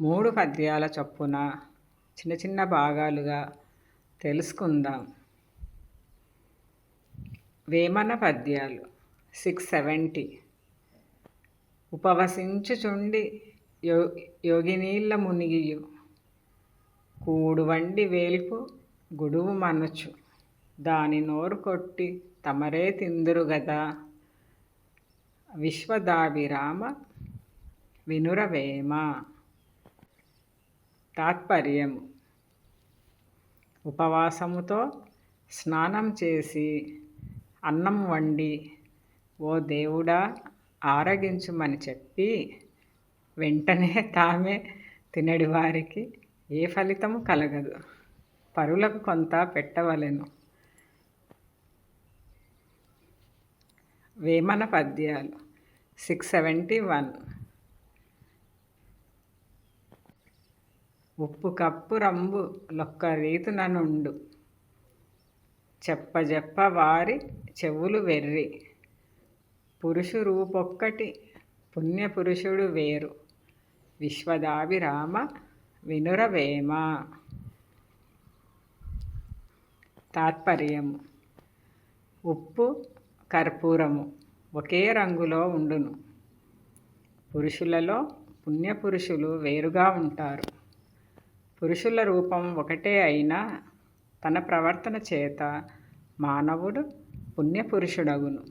మూడు పద్యాల చొప్పున చిన్న చిన్న భాగాలుగా తెలుసుకుందాం. వేమన పద్యాలు సిక్స్ సెవెంటీ. ఉపవసించుచుండి యో యోగినీళ్ళ మునిగియు. కూడు వండి వేల్పు గుడువు మనుచు. దాని నోరు కొట్టి తమరే తిందురు గదా. విశ్వదాభిరామ వినురవేమ తాత్పర్యము. ఉపవాసముతో స్నానం చేసి అన్నం వండి ఓ దేవుడా ఆరగించుమని చెప్పి వెంటనే తామే తినడి వారికి ఏ ఫలితము కలగదు. పరులకు కొంత పెట్టవలెను. వేమన పద్యాలు. Six seventy one. ఉప్పు కప్పు రంబు లొక్క రీతున నుండు చెప్పజెప్ప వారి చెవులు వెర్రి. పురుషు రూపొక్కటి పుణ్యపురుషుడు వేరు. విశ్వదాభిరామ వినురవేమ తాత్పర్యము. ఉప్పు కర్పూరము ఒకే రంగులో ఉండును. పురుషులలో పుణ్యపురుషులు వేరుగా ఉంటారు. పురుషుల రూపం ఒకటే అయినా తన ప్రవర్తన చేత మానవుడు పుణ్యపురుషుడగును.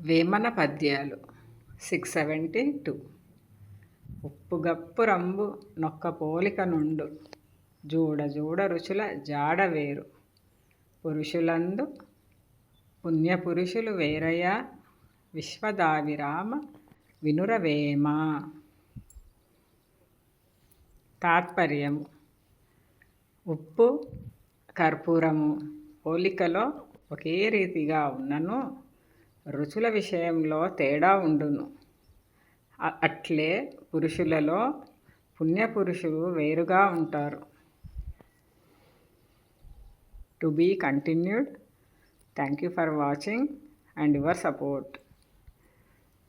వేమన పద్యాలు సిక్స్ సెవెంటీ టూ. ఉప్పుగప్పు రంబు నొక్క పోలిక నుండు జూడ జూడ రుచుల జాడ వేరు. పురుషులందు పుణ్యపురుషులు వేరయ్యా విశ్వదావిరామ వినురవేమ తాత్పర్యం. ఉప్పు కర్పూరము. పోలికలో ఒకే రీతిగా ఉన్నను. రుచుల విషయంలో తేడా ఉండును. అట్లే పురుషులలో పుణ్యపురుషులు వేరుగా ఉంటారు. To be continued. Thank you for watching and your support.